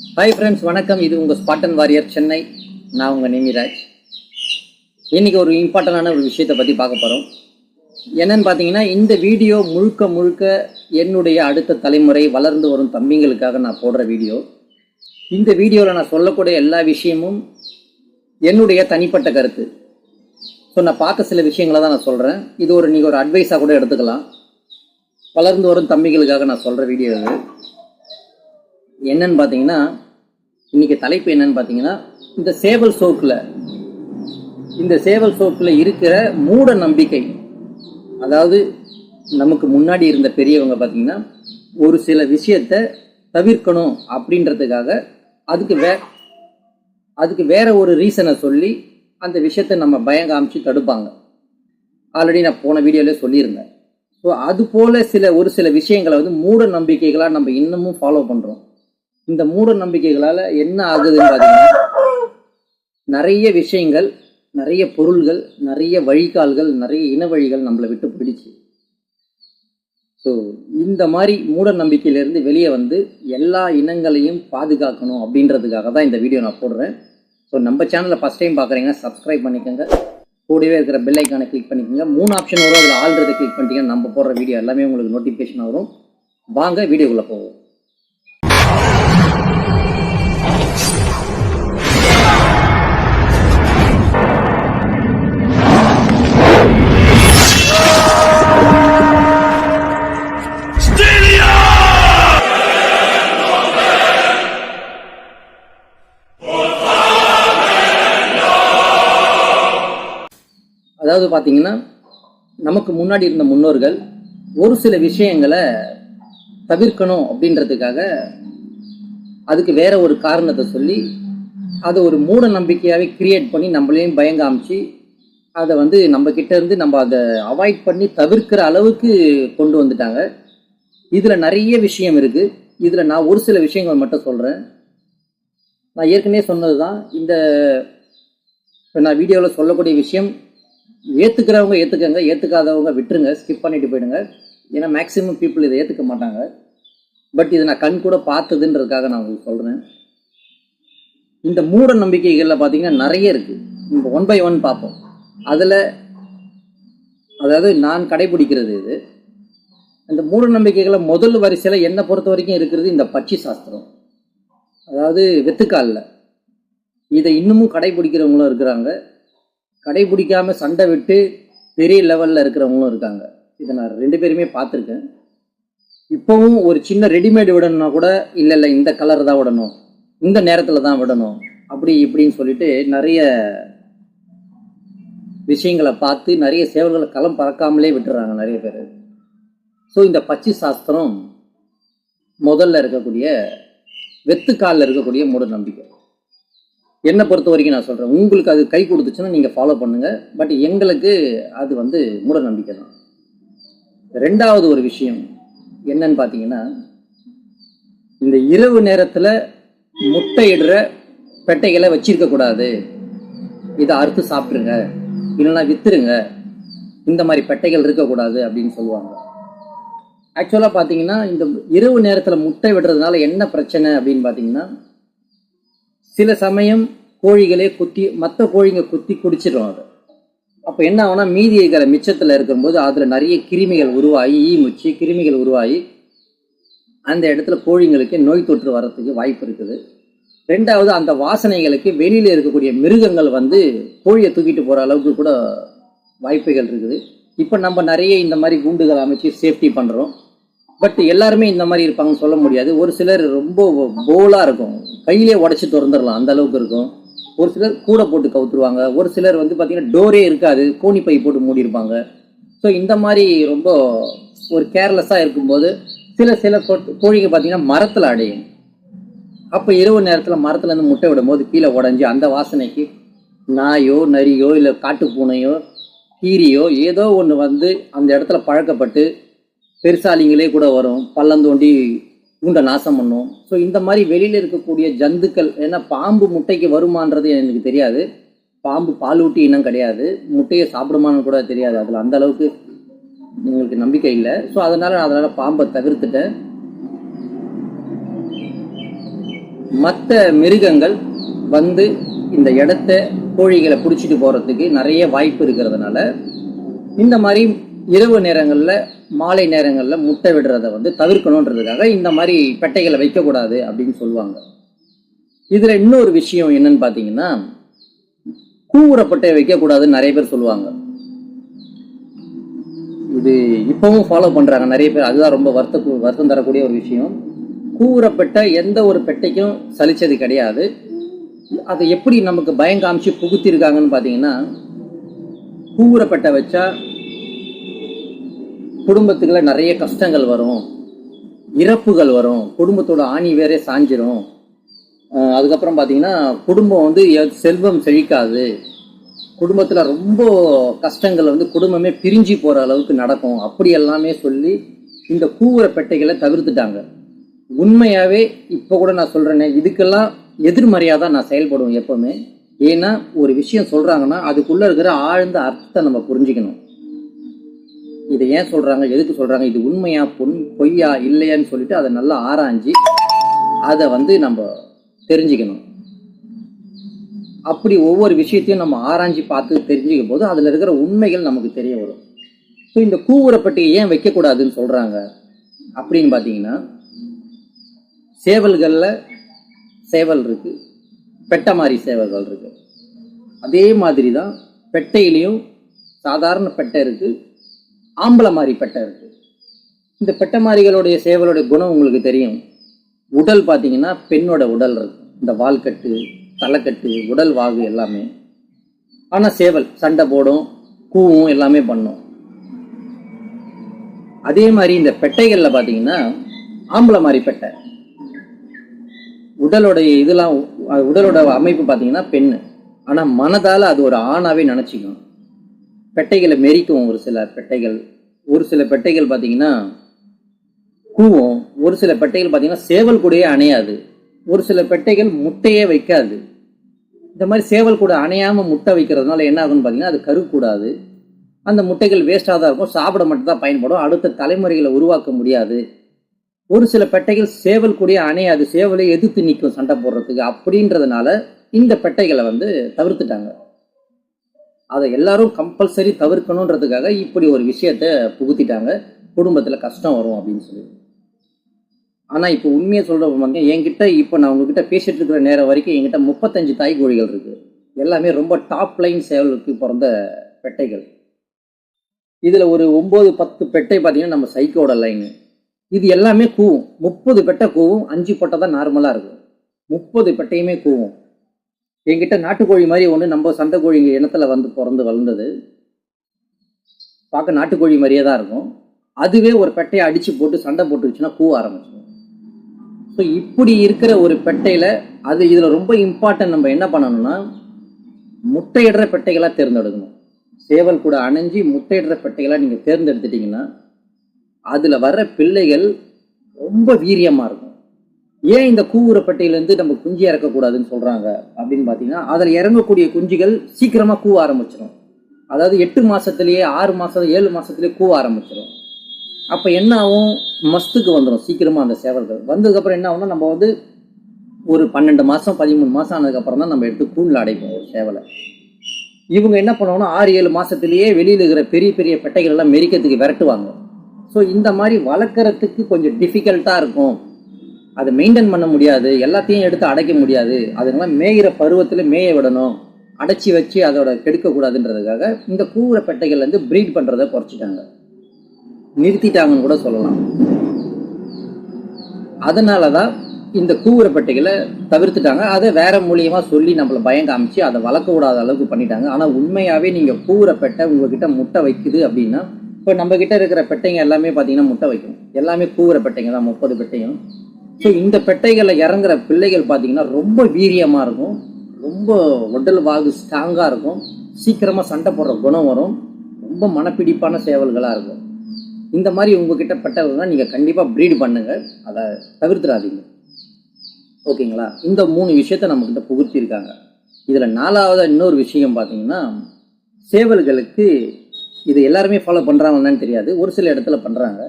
Hi friends வணக்கம். இது உங்கள் ஸ்பாட்டன் வாரியர் சென்னை நான் உங்கள் நிமிராஜ். இன்றைக்கி ஒரு இம்பார்ட்டண்டான ஒரு விஷயத்தை பற்றி பார்க்க போகிறோம் என்னன்னு பார்த்தீங்கன்னா இந்த வீடியோ முழுக்க முழுக்க என்னுடைய அடுத்த தலைமுறை வளர்ந்து வரும் தம்பிங்களுக்காக நான் போடுற வீடியோ. இந்த வீடியோவில் நான் சொல்லக்கூடிய எல்லா விஷயமும் என்னுடைய தனிப்பட்ட கருத்து. ஸோ நான் பார்த்த சில விஷயங்களை தான் நான் சொல்கிறேன் இது ஒரு நீங்கள் ஒரு அட்வைஸாக கூட எடுத்துக்கலாம். வளர்ந்து வரும் தம்பிகளுக்காக நான் சொல்கிற வீடியோ இது. என்னன்னு பார்த்தீங்கன்னா இன்னைக்கு தலைப்பு என்னன்னு பார்த்தீங்கன்னா இந்த சேவல் சோக்கில் இந்த சேவல் சோக்கில் இருக்கிற மூட நம்பிக்கை. அதாவது நமக்கு முன்னாடி இருந்த பெரியவங்க பார்த்தீங்கன்னா ஒரு சில விஷயத்த தவிர்க்கணும் அப்படின்றதுக்காக அதுக்கு வே அதுக்கு வேற ஒரு ரீசனை சொல்லி அந்த விஷயத்த நம்ம பயம் காமிச்சு தடுப்பாங்க. ஆல்ரெடி நான் போன வீடியோவில் சொல்லியிருந்தேன். ஸோ அது போல் சில ஒரு சில விஷயங்களை வந்து மூட நம்பிக்கைகளாக நம்ம இன்னமும் ஃபாலோ பண்ணுறோம் இந்த மூட நம்பிக்கைகளால் என்ன ஆகுதுன்னு பார்த்தீங்கன்னா நிறைய விஷயங்கள் நிறைய பொருள்கள் நிறைய வழிகால்கள் நிறைய இன வழிகள் நம்மளை விட்டு போயிடுச்சு. ஸோ இந்த மாதிரி மூட நம்பிக்கையிலேருந்து வெளியே வந்து எல்லா இனங்களையும் பாதுகாக்கணும் அப்படின்றதுக்காக தான் இந்த வீடியோ நான் போடுறேன். ஸோ நம்ம சேனலை ஃபஸ்ட் டைம் பார்க்குறீங்கன்னா சப்ஸ்கிரைப் பண்ணிக்கோங்க. கூடவே இருக்கிற பெல் ஐக்கானை கிளிக் பண்ணிக்கோங்க. மூணு ஆப்ஷன் வரும் அதில் ஆல்ரெடி கிளிக் பண்ணிட்டீங்கன்னா நம்ம போடுற வீடியோ எல்லாமே உங்களுக்கு நோட்டிஃபிகேஷன் வரும். வாங்க வீடியோக்குள்ளே போவோம். அதாவது பார்த்தீங்கன்னா நமக்கு முன்னாடி இருந்த முன்னோர்கள் ஒரு சில விஷயங்களை தவிர்க்கணும் அப்படின்றதுக்காக அதுக்கு வேற ஒரு காரணத்தை சொல்லி அதை ஒரு மூட நம்பிக்கையாகவே கிரியேட் பண்ணி நம்மளையும் பயங்காமிச்சு அதை வந்து நம்ம கிட்ட இருந்து நம்ம அதை அவாய்ட் பண்ணி தவிர்க்கிற அளவுக்கு கொண்டு வந்துட்டாங்க. இதில் நிறைய விஷயம் இருக்கு. இதில் நான் ஒரு சில விஷயங்கள் மட்டும் சொல்கிறேன் நான் ஏற்கனவே சொன்னது தான் இந்த நான் வீடியோவில் சொல்லக்கூடிய விஷயம் ஏற்றுக்கிறவங்க ஏற்றுக்கங்க ஏற்றுக்காதவங்க விட்டுருங்க ஸ்கிப் பண்ணிட்டு போயிடுங்க. ஏன்னா மேக்ஸிமம் பீப்புள் இதை ஏற்றுக்க மாட்டாங்க. பட் இதை நான் கண் கூட பார்த்ததுன்றதுக்காக நான் உங்களுக்கு சொல்கிறேன் இந்த மூட நம்பிக்கைகளில் பார்த்தீங்கன்னா நிறைய இருக்குது இந்த ஒன் பை ஒன் பார்ப்போம். அதில் அதாவது நான் கடைபிடிக்கிறது இது. இந்த மூட நம்பிக்கைகளை முதல் வரிசையில் என்னை பொறுத்த வரைக்கும் இருக்கிறது இந்த பட்சி சாஸ்திரம். அதாவது வெத்துக்காலில். இதை இன்னமும் கடைபிடிக்கிறவங்களும் இருக்கிறாங்க. கடைபிடிக்காம சண்டை விட்டு பெரிய லெவலில் இருக்கிறவங்களும் இருக்காங்க. இதை நான் ரெண்டு பேருமே பார்த்துருக்கேன். இப்போவும் ஒரு சின்ன ரெடிமேட் விடணும்னா கூட இல்லை இல்லை இந்த கலர் தான் விடணும். இந்த நேரத்தில் தான் விடணும். அப்படி இப்படின்னு சொல்லிட்டு நிறைய விஷயங்களை பார்த்து நிறைய சேவல்களை களம் பறக்காமலே விட்டுறாங்க நிறைய பேர். ஸோ இந்த பச்சை சாஸ்திரம் முதல்ல இருக்கக்கூடிய வெத்துக்காலில் இருக்கக்கூடிய மூட நம்பிக்கை. என்னை பொறுத்த வரைக்கும் நான் சொல்கிறேன் உங்களுக்கு அது கை கொடுத்துச்சுன்னா நீங்கள் ஃபாலோ பண்ணுங்கள் பட் எங்களுக்கு அது வந்து மூட நம்பிக்கை தான். ரெண்டாவது ஒரு விஷயம் என்னன்னு பார்த்தீங்கன்னா இந்த இரவு நேரத்தில் முட்டையிடுற பெட்டைகளை வச்சிருக்கக்கூடாது இதை அறுத்து சாப்பிட்ருங்க இல்லைன்னா வித்துருங்க. இந்த மாதிரி பெட்டைகள் இருக்கக்கூடாது அப்படின்னு சொல்லுவாங்க. ஆக்சுவலாக பார்த்தீங்கன்னா இந்த இரவு நேரத்தில் முட்டை விடுறதுனால என்ன பிரச்சனை அப்படின்னு பார்த்தீங்கன்னா சில சமயம் கோழிகளே குத்தி மற்ற கோழிங்க குத்தி குடிச்சிடும் அது. அப்போ என்ன ஆகும்னா மீதி இருக்கிற மிச்சத்தில் இருக்கும்போது அதில் நிறைய கிருமிகள் உருவாகி ஈ முச்சி கிருமிகள் உருவாகி அந்த இடத்துல கோழிங்களுக்கு நோய் தொற்று வர்றதுக்கு வாய்ப்பு இருக்குது. ரெண்டாவது அந்த வாசனைகளுக்கு வெளியில் இருக்கக்கூடிய மிருகங்கள் வந்து கோழியை தூக்கிட்டு போகிற அளவுக்கு கூட வாய்ப்புகள் இருக்குது. இப்போ நம்ம நிறைய இந்த மாதிரி குண்டுகள் அமைச்சு சேஃப்டி பண்ணுறோம் பட் எல்லாருமே இந்த மாதிரி இருப்பாங்கன்னு சொல்ல முடியாது. ஒரு சிலர் ரொம்ப போலாக இருக்கும். கையிலே உடச்சி திறந்துடலாம். அந்த அளவுக்கு இருக்கும். ஒரு சிலர் கூட போட்டு கவுத்துருவாங்க. ஒரு சிலர் வந்து பார்த்தீங்கன்னா டோரே இருக்காது. கோணி பை போட்டு மூடி இருப்பாங்க ஸோ இந்த மாதிரி ரொம்ப ஒரு கேர்லெஸ்ஸாக இருக்கும்போது சில சில கோழிங்க பார்த்தீங்கன்னா மரத்தில் அடையும். அப்போ இரவு நேரத்தில் மரத்துலேருந்து முட்டை விடும்போது கீழே உடஞ்சி அந்த வாசனைக்கு நாயோ நரியோ இல்லை காட்டுப்பூனையோ கீரியோ ஏதோ ஒன்று வந்து அந்த இடத்துல பழக்கப்பட்டு பெருசாலிங்களே கூட வரும். பள்ளம் தோண்டி உண்டை நாசம் பண்ணும். ஸோ இந்த மாதிரி வெளியில் இருக்கக்கூடிய ஜந்துக்கள் ஏன்னா பாம்பு முட்டைக்கு வருமான்றது எனக்கு தெரியாது. பாம்பு பாலூட்டி இனம் கிடையாது. முட்டையை சாப்பிடுமான்னு கூட தெரியாது. அதில் அந்த அளவுக்கு எங்களுக்கு நம்பிக்கை இல்லை. ஸோ அதனால் நான் அதனால் பாம்பை தவிர்த்துட்டேன். மற்ற மிருகங்கள் வந்து இந்த இடத்த கோழிகளை பிடிச்சிட்டு போகிறதுக்கு நிறைய வாய்ப்பு இருக்கிறதுனால இந்த மாதிரி இரவு நேரங்களில் மாலை நேரங்களில் முட்டை விடுறத வந்து தவிர்க்கணுன்றதுக்காக இந்த மாதிரி பெட்டைகளை வைக்கக்கூடாது அப்படின்னு சொல்லுவாங்க. இதில் இன்னொரு விஷயம் என்னன்னு பார்த்தீங்கன்னா கூவுற பெட்டையை வைக்கக்கூடாதுன்னு நிறைய பேர் சொல்லுவாங்க. இது இப்போவும் ஃபாலோ பண்ணுறாங்க நிறைய பேர். அதுதான் ரொம்ப வருத்த வருத்தம் தரக்கூடிய ஒரு விஷயம். கூவுறப்பட்ட எந்த ஒரு பெட்டைக்கும் சலிச்சது கிடையாது. அதை எப்படி நமக்கு பயம் காமிச்சு புகுத்திருக்காங்கன்னு பார்த்தீங்கன்னா கூவுறப்பட்டை வச்சா குடும்பத்துக்குள்ள நிறைய கஷ்டங்கள் வரும். இறப்புகள் வரும். குடும்பத்தோட ஆணி வேறே சாஞ்சிரும். அதுக்கப்புறம் பார்த்தீங்கன்னா குடும்பம் வந்து எ- செல்வம் செழிக்காது. குடும்பத்தில் ரொம்ப கஷ்டங்கள் வந்து குடும்பமே பிரிஞ்சு போகிற அளவுக்கு நடக்கும். அப்படி எல்லாமே சொல்லி இந்த கூவுற பெட்டைகளை தவிர்த்துட்டாங்க. உண்மையாகவே இப்போ கூட நான் சொல்கிறேனே இதுக்கெல்லாம் எதிர்மறையாக தான் நான் செயல்படுவேன் எப்போவுமே. ஏன்னா ஒரு விஷயம் சொல்கிறாங்கன்னா அதுக்குள்ளே இருக்கிற ஆழ்ந்த அர்த்தத்தை நம்ம புரிஞ்சுக்கணும். இதை ஏன் சொல்கிறாங்க எதுக்கு சொல்கிறாங்க இது உண்மையா பொன் பொய்யா இல்லையான்னு சொல்லிட்டு அதை நல்லா ஆராய்ஞ்சு அதை வந்து நம்ம தெரிஞ்சுக்கணும். அப்படி ஒவ்வொரு விஷயத்தையும் நம்ம ஆராய்ஞ்சு பார்த்து தெரிஞ்சுக்கும் போது அதில் இருக்கிற உண்மைகள் நமக்கு தெரிய வரும். ஸோ இந்த கூவுறப்பட்டியை ஏன் வைக்கக்கூடாதுன்னு சொல்கிறாங்க அப்படின்னு பார்த்தீங்கன்னா சேவல்களில் சேவல் இருக்குது பெட்டை மாதிரி சேவல்கள் இருக்குது அதே மாதிரி தான் பெட்டையிலையும் சாதாரண பெட்டை இருக்குது ஆம்பளை மாதிரி பெட்டை இருக்கு இந்த பெட்டை மாதிரிகளுடைய சேவலுடைய குணம் உங்களுக்கு தெரியும். உடல் பார்த்தீங்கன்னா பெண்ணோட உடல் இருக்கு. இந்த வால்கட்டு தலைக்கட்டு உடல் வாகு எல்லாமே. ஆனால் சேவல் சண்டை போடும் கூவும் எல்லாமே பண்ணும். அதே மாதிரி இந்த பெட்டைகளில் பார்த்தீங்கன்னா ஆம்பளை மாதிரி பெட்டை உடலுடைய இதெல்லாம் உடலோட அமைப்பு பார்த்தீங்கன்னா பெண்ணு. ஆனால் மனதால் அது ஒரு ஆணாவே நினச்சிக்கும் பெட்டைகளை மெரிக்கும் ஒரு சில பெட்டைகள். ஒரு சில பெட்டைகள் பார்த்தீங்கன்னா கூவும் ஒரு சில பெட்டைகள் பார்த்தீங்கன்னா சேவல் கூடையே அணையாது. ஒரு சில பெட்டைகள் முட்டையே வைக்காது. இந்த மாதிரி சேவல் கூட அணையாமல் முட்டை வைக்கிறதுனால என்ன ஆகும்னு பார்த்தீங்கன்னா அது கருக்கூடாது. அந்த முட்டைகள் வேஸ்டாக தான் இருக்கும். சாப்பிட மட்டும் தான் பயன்படும். அடுத்த தலைமுறைகளை உருவாக்க முடியாது. ஒரு சில பெட்டைகள் சேவல் கூடிய அணையாது. சேவலை எதிர்த்து நிற்கும் சண்டை போடுறதுக்கு. அப்படின்றதுனால இந்த பெட்டைகளை வந்து தவிர்த்துட்டாங்க. அதை எல்லாரும் கம்பல்சரி தவிர்க்கணுன்றதுக்காக இப்படி ஒரு விஷயத்த புகுத்திட்டாங்க. குடும்பத்தில் கஷ்டம் வரும் அப்படின்னு சொல்லி. ஆனால் இப்போ உண்மையை சொல்கிறவங்க என்கிட்ட இப்போ நான் உங்ககிட்ட பேசிகிட்டு இருக்கிற நேரம் வரைக்கும் என்கிட்ட முப்பத்தஞ்சு தாய் கோழிகள் இருக்குது எல்லாமே ரொம்ப டாப் லைன் சேவலுக்கு பிறந்த பெட்டைகள். இதில் ஒரு ஒம்பது பத்து பெட்டை பார்த்தீங்கன்னா நம்ம சைக்கோட லைனு இது எல்லாமே கூவும். முப்பது பெட்டை கூவும். அஞ்சு பட்டை தான் நார்மலாக இருக்கும். முப்பது பெட்டையுமே கூவும். என்கிட்ட நாட்டுக்கோழி மாதிரி ஒன்று நம்ம சண்டை கோழிங்க இனத்துல வந்து பிறந்து வளர்ந்தது. பார்க்க நாட்டுக்கோழி மாதிரியே தான் இருக்கும். அதுவே ஒரு பெட்டையை அடித்து போட்டு சண்டை போட்டுருச்சுன்னா கூவ ஆரம்பிச்சிடும். ஸோ இப்படி இருக்கிற ஒரு பெட்டையில் அது இதில் ரொம்ப இம்பார்ட்டன்ட் நம்ம என்ன பண்ணணும்னா முட்டையிடுற பெட்டைகளாக தேர்ந்தெடுக்கணும். சேவல் கூட அணைஞ்சி முட்டையிடுற பெட்டைகளாக நீங்கள் தேர்ந்தெடுத்துட்டிங்கன்னா அதில் வர்ற பிள்ளைகள் ரொம்ப வீரியமாக இருக்கும். ஏன் இந்த கூவுறப்பட்டையிலேருந்து நம்ம குஞ்சு இறக்கக்கூடாதுன்னு சொல்கிறாங்க அப்படின்னு பார்த்தீங்கன்னா அதில் இறங்கக்கூடிய குஞ்சுகள் சீக்கிரமாக கூவ ஆரம்பிச்சிடும் அதாவது எட்டு மாதத்துலேயே ஆறு மாதம் ஏழு மாதத்துலேயே கூவ ஆரம்பிச்சிடும் அப்போ என்ன ஆகும்? மஸ்துக்கு வந்துடும் சீக்கிரமாக அந்த சேவல்கள். வந்ததுக்கப்புறம் என்ன ஆகும்னா நம்ம வந்து ஒரு பன்னெண்டு மாதம் பதிமூணு மாதம் ஆனதுக்கப்புறம் தான் நம்ம எடுத்து கூண்டில் அடைப்போம் ஒரு சேவலை. இவங்க என்ன பண்ணுவோம்னா ஆறு ஏழு மாதத்துலேயே வெளியில் இருக்கிற பெரிய பெரிய பெட்டைகள் எல்லாம் மெரிக்கிறதுக்கு விரட்டுவாங்க. ஸோ இந்த மாதிரி வளர்க்குறதுக்கு கொஞ்சம் டிஃபிகல்ட்டாக இருக்கும். அதை மெயின்டைன் பண்ண முடியாது எல்லாத்தையும் எடுத்து அடைக்க முடியாது. அதனால மேயிற பருவத்தில் மேய விடணும் அடைச்சி வச்சு அதோட கெடுக்கக்கூடாதுன்றதுக்காக இந்த கூவுற பெட்டைகள் வந்து ப்ரீட் பண்ணுறதை குறைச்சிட்டாங்க. நிறுத்திட்டாங்கன்னு கூட சொல்லலாம். அதனால தான் இந்த கூவுற பெட்டைகளை தவிர்த்துட்டாங்க. அதை வேற மூலியமாக சொல்லி நம்மளை பயம் காமிச்சு அதை வளர்க்க அளவுக்கு பண்ணிட்டாங்க. ஆனால் உண்மையாகவே நீங்கள் கூவுற பெட்டை உங்ககிட்ட முட்டை வைக்குது அப்படின்னா இப்போ நம்ம கிட்ட இருக்கிற பெட்டைங்க எல்லாமே பார்த்தீங்கன்னா முட்டை வைக்கும். எல்லாமே கூவுற பெட்டைங்க தான் முப்பது பெட்டையும். ஸோ இந்த பெட்டைகளில் இறங்குற பிள்ளைகள் பார்த்தீங்கன்னா ரொம்ப வீரியமாக இருக்கும். ரொம்ப உடல் வாகு ஸ்ட்ராங்காக இருக்கும். சீக்கிரமாக சண்டை போடுற குணம் வரும். ரொம்ப மனப்பிடிப்பான சேவல்களாக இருக்கும். இந்த மாதிரி உங்ககிட்ட தான் நீங்கள் கண்டிப்பாக ப்ரீட் பண்ணுங்கள் அதை தவிர்த்துடாதீங்க ஓகேங்களா? இந்த மூணு விஷயத்த நம்மக்கிட்ட புகுத்திருக்காங்க. இதில் நாலாவது இன்னொரு விஷயம் பார்த்தீங்கன்னா சேவல்களுக்கு இது எல்லாருமே ஃபாலோ பண்ணுறாங்கன்னு தெரியாது. ஒரு சில இடத்துல பண்ணுறாங்க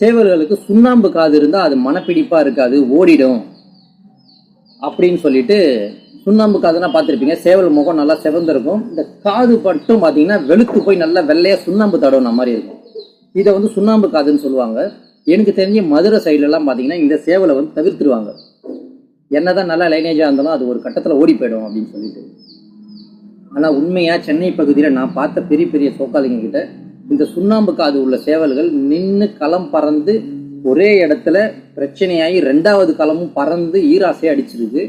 சேவல்களுக்கு சுண்ணாம்பு காது இருந்தால் அது மனப்பிடிப்பாக இருக்காது ஓடிடும். அப்படின்னு சொல்லிட்டு சுண்ணாம்பு காதுனா பார்த்துருப்பீங்க. சேவல் முகம் நல்லா செவந்திருக்கும். இந்த காது மட்டும் பார்த்தீங்கன்னா வெளுத்து போய் நல்லா வெள்ளையாக சுண்ணாம்பு தடவுன மாதிரி இருக்கும். இதை வந்து சுண்ணாம்பு காதுன்னு சொல்லுவாங்க. எனக்கு தெரிஞ்ச மதுரை சைடுலலாம் பார்த்தீங்கன்னா இந்த சேவலை வந்து தவிர்த்துருவாங்க. என்னதான் நல்லா லைனேஜாக இருந்தாலும் அது ஒரு கட்டத்தில் ஓடி போயிடும் அப்படின்னு சொல்லிட்டு. ஆனால் உண்மையாக சென்னை பகுதியில் நான் பார்த்த பெரிய பெரிய சோக்காளிங்க கிட்ட இந்த சுண்ணாம்பு காது உள்ள சேவல்கள் நின்று களம் பறந்து ஒரே இடத்துல பிரச்சனையாகி ரெண்டாவது களமும் பறந்து ஈராசையை அடிச்சிருக்கு.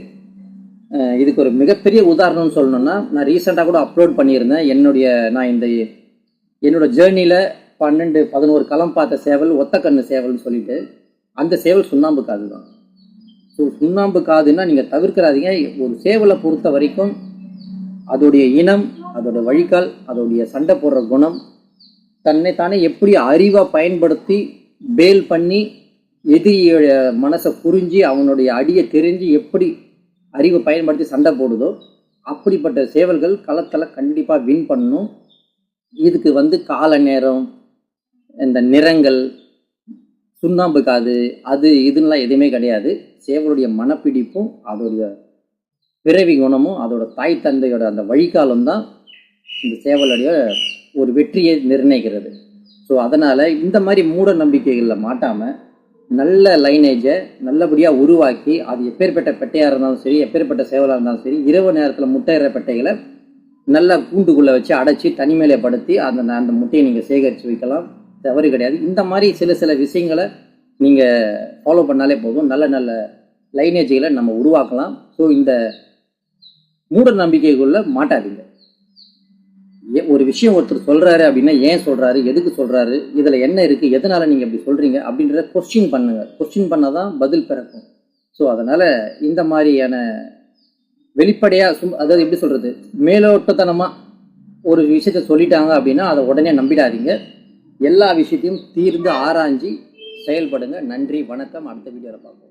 இதுக்கு ஒரு மிகப்பெரிய உதாரணம்னு சொல்லணும்னா நான் ரீசெண்டாக கூட அப்லோட் பண்ணியிருந்தேன். என்னுடைய நான் இந்த என்னோட ஜேர்னியில் பன்னெண்டு பதினோரு களம் பார்த்த சேவல் ஒத்தக்கண்ணு சேவல்னு சொல்லிட்டு அந்த சேவல் சுண்ணாம்பு காது தான். ஸோ சுண்ணாம்பு காதுன்னா நீங்கள் தவிர்க்கிறாதீங்க. ஒரு சேவலை பொறுத்த வரைக்கும் அதோடைய இனம் அதோட வழிகால் அதோடைய சண்டை போடுற குணம் தன்னை தானே எப்படி அறிவாக பயன்படுத்தி பேல் பண்ணி எதிரியோட மனசை புரிஞ்சு அவனுடைய அடியை தெரிஞ்சு எப்படி அறிவை பயன்படுத்தி சண்டை போடுதோ அப்படிப்பட்ட சேவல்கள் களத்தில் கண்டிப்பாக வின் பண்ணணும் இதுக்கு வந்து கால நேரம் இந்த நிறங்கள் சுண்ணாம்பு காது அது இதுன்னெலாம் எதுவுமே கிடையாது. சேவலுடைய மனப்பிடிப்பும் அதோடைய பிறவி குணமும் அதோட தாய் தந்தையோட அந்த வழிகாலம் தான் இந்த சேவலுடைய ஒரு வெற்றியை நிர்ணயிக்கிறது. ஸோ அதனால் இந்த மாதிரி மூட நம்பிக்கைகளில் மாட்டாமல் நல்ல லைனேஜை நல்லபடியாக உருவாக்கி அது எப்பேற்பட்ட பெட்டையாக இருந்தாலும் சரி எப்பேற்பட்ட சேவலாக இருந்தாலும் சரி இரவு நேரத்தில் முட்டையிற பெட்டைகளை நல்லா கூண்டுக்குள்ளே வச்சு அடைச்சி தனிமையிலப்படுத்தி அந்த அந்த முட்டையை நீங்கள் சேகரித்து வைக்கலாம். தவறு கிடையாது. இந்த மாதிரி சில சில விஷயங்களை நீங்கள் ஃபாலோ பண்ணாலே போதும். நல்ல நல்ல லைனேஜ்களை நம்ம உருவாக்கலாம். ஸோ இந்த மூட நம்பிக்கைக்குள்ளே மாட்டாதீங்க. ஒரு விஷயம் ஒருத்தர் சொல்கிறாரு அப்படின்னா ஏன் சொல்கிறாரு எதுக்கு சொல்கிறாரு இதில் என்ன இருக்குது எதனால் நீங்கள் இப்படி சொல்கிறீங்க அப்படின்றத கொஸ்டின் பண்ணுங்கள் கொஸ்டின் பண்ணாதான் பதில் பிறக்கும். ஸோ அதனால் இந்த மாதிரியான வெளிப்படையாக சும் அதாவது எப்படி சொல்கிறது மேலோட்டத்தனமாக ஒரு விஷயத்த சொல்லிட்டாங்க அப்படின்னா அதை உடனே நம்பிடாதீங்க. எல்லா விஷயத்தையும் தீர்ந்து ஆராய்ஞ்சு செயல்படுங்க. நன்றி வணக்கம். அடுத்த வீடியோவில் பார்ப்போம்.